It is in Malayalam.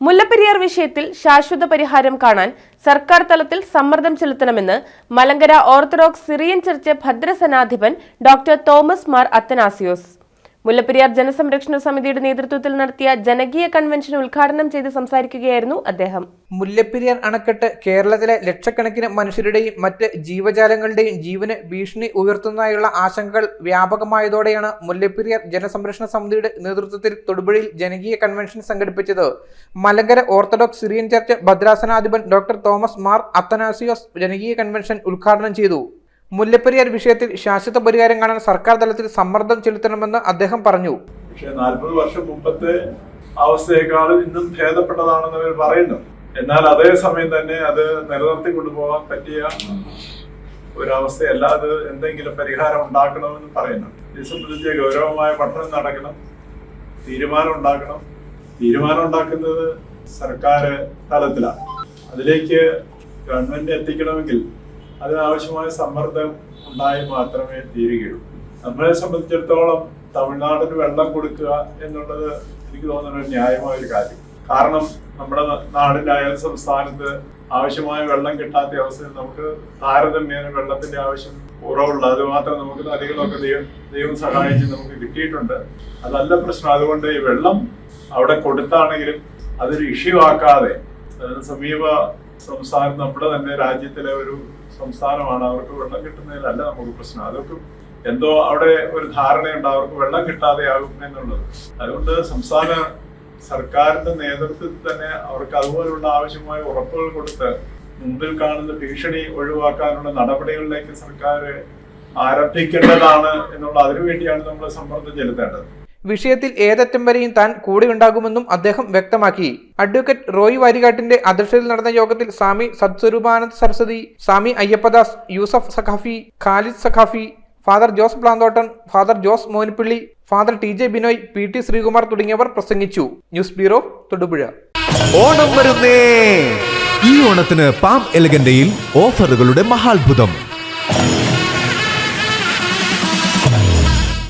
മുല്ലപ്പെരിയാർ വിഷയത്തിൽ ശാശ്വത പരിഹാരം കാണാൻ സർക്കാർ തലത്തിൽ സമ്മർദ്ദം ചെലുത്തണമെന്ന് മലങ്കര ഓർത്തഡോക്സ് സിറിയൻ ചർച്ച് ഭദ്രസനാധിപൻ ഡോക്ടർ തോമസ് മാർ അത്തനാസിയോസ്. മുല്ലപ്പെരിയാർ ജനസംരക്ഷണ സമിതിയുടെ നേതൃത്വത്തിൽ നടത്തിയ ജനകീയ കൺവെൻഷൻ ഉദ്ഘാടനം ചെയ്ത് സംസാരിക്കുകയായിരുന്നു അദ്ദേഹം. മുല്ലപ്പെരിയാർ അണക്കെട്ട് കേരളത്തിലെ ലക്ഷക്കണക്കിന് മനുഷ്യരുടെയും മറ്റ് ജീവജാലങ്ങളുടെയും ജീവന് ഭീഷണി ഉയർത്തുന്നതായുള്ള ആശങ്കകൾ വ്യാപകമായതോടെയാണ് മുല്ലപ്പെരിയാർ ജനസംരക്ഷണ സമിതിയുടെ നേതൃത്വത്തിൽ തൊടുപുഴയിൽ ജനകീയ കൺവെൻഷൻ സംഘടിപ്പിച്ചത്. മലങ്കര ഓർത്തഡോക്സ് സിറിയൻ ചർച്ച് ഭദ്രാസനാധിപൻ ഡോക്ടർ തോമസ് മാർ അത്തനാസിയോസ് ജനകീയ കൺവെൻഷൻ ഉദ്ഘാടനം ചെയ്തു. മുല്ലപ്പെരിയാർ വിഷയത്തിൽ ശാശ്വത പരിഹാരം കാണാൻ സർക്കാർ തലത്തിൽ സമ്മർദ്ദം ചെലുത്തണമെന്ന് അദ്ദേഹം പറഞ്ഞു. പക്ഷെ നാൽപ്പത് വർഷം മുമ്പത്തെ അവസ്ഥയെക്കാളും ഇന്നും ഭേദപ്പെട്ടതാണെന്ന് അവർ പറയുന്നു. എന്നാൽ അതേ സമയം തന്നെ അത് നിലനിർത്തി കൊണ്ടുപോകാൻ പറ്റിയ ഒരവസ്ഥയല്ല. അത് എന്തെങ്കിലും പരിഹാരം ഉണ്ടാക്കണമെന്ന് പറയുന്നു. ഇത് സംബന്ധിച്ച് ഗൗരവമായ പഠനം നടക്കണം. തീരുമാനം ഉണ്ടാക്കണം. തീരുമാനം ഉണ്ടാക്കുന്നത് സർക്കാർ തലത്തിലാണ്. അതിലേക്ക് ഗവൺമെന്റ് എത്തിക്കണമെങ്കിൽ അതിനാവശ്യമായ സമ്മർദ്ദം ഉണ്ടായി മാത്രമേ തീരുകയുള്ളൂ. നമ്മളെ സംബന്ധിച്ചിടത്തോളം തമിഴ്നാടിന് വെള്ളം കൊടുക്കുക എന്നുള്ളത് എനിക്ക് തോന്നുന്ന ഒരു ന്യായമായ ഒരു കാര്യം. കാരണം നമ്മുടെ നാടിന്റെ അയൽ സംസ്ഥാനത്ത് ആവശ്യമായ വെള്ളം കിട്ടാത്ത അവസ്ഥയിൽ നമുക്ക് താരതമ്യേന വെള്ളത്തിന്റെ ആവശ്യം കുറവുള്ള അത് മാത്രം നമുക്ക് നദികളൊക്കെ ദൈവം ദൈവം സഹായിച്ച് നമുക്ക് കിട്ടിയിട്ടുണ്ട്. അതല്ല പ്രശ്നം. അതുകൊണ്ട് ഈ വെള്ളം അവിടെ കൊടുത്താണെങ്കിലും അതൊരു ഇഷ്യൂ ആക്കാതെ സമീപ സംസ്ഥാനം നമ്മുടെ തന്നെ രാജ്യത്തിലെ ഒരു സംസാരമാണ്. അവർക്ക് വെള്ളം കിട്ടുന്നതിലല്ല നമുക്ക് പ്രശ്നം. അതൊക്കെ എന്തോ അവിടെ ഒരു ധാരണയുണ്ട്. അവർക്ക് വെള്ളം കിട്ടാതെയാകും എന്നുള്ളത്. അതുകൊണ്ട് സംസ്ഥാന സർക്കാരിന്റെ നേതൃത്വത്തിൽ തന്നെ അവർക്ക് അതുപോലുള്ള ആവശ്യമായ ഉറപ്പുകൾ കൊടുത്ത് മുമ്പിൽ കാണുന്ന ഭീഷണി ഒഴിവാക്കാനുള്ള നടപടികളിലേക്ക് സർക്കാർ ആരംഭിക്കേണ്ടതാണ് എന്നുള്ള അതിനുവേണ്ടിയാണ് നമ്മൾ സമ്മർദ്ദം ചെലുത്തേണ്ടത്. വിഷയത്തിൽ ഏതറ്റം വരെയും താൻ കൂടെയുണ്ടാകുമെന്നും അദ്ദേഹം വ്യക്തമാക്കി. അഡ്വക്കേറ്റ് റോയ് വാരികാട്ടിന്റെ അധ്യക്ഷതയിൽ നടന്ന യോഗത്തിൽ Swami Satswaroopananda Saraswati Swami Ayyappadas Yusuf Sakhafi Khalid Sakhafi father Jose Plathottan father Jose Monippilly father T J Binoy P T Sreekumar തുടങ്ങിയവർ പ്രസംഗിച്ചു. News bureau Thodupuzha. ഓണം വരുന്നേ. ഈ ഓണത്തിന് പാം എലഗന്റയിൽ ഓഫറുകളുടെ മഹാത്ഭുതം.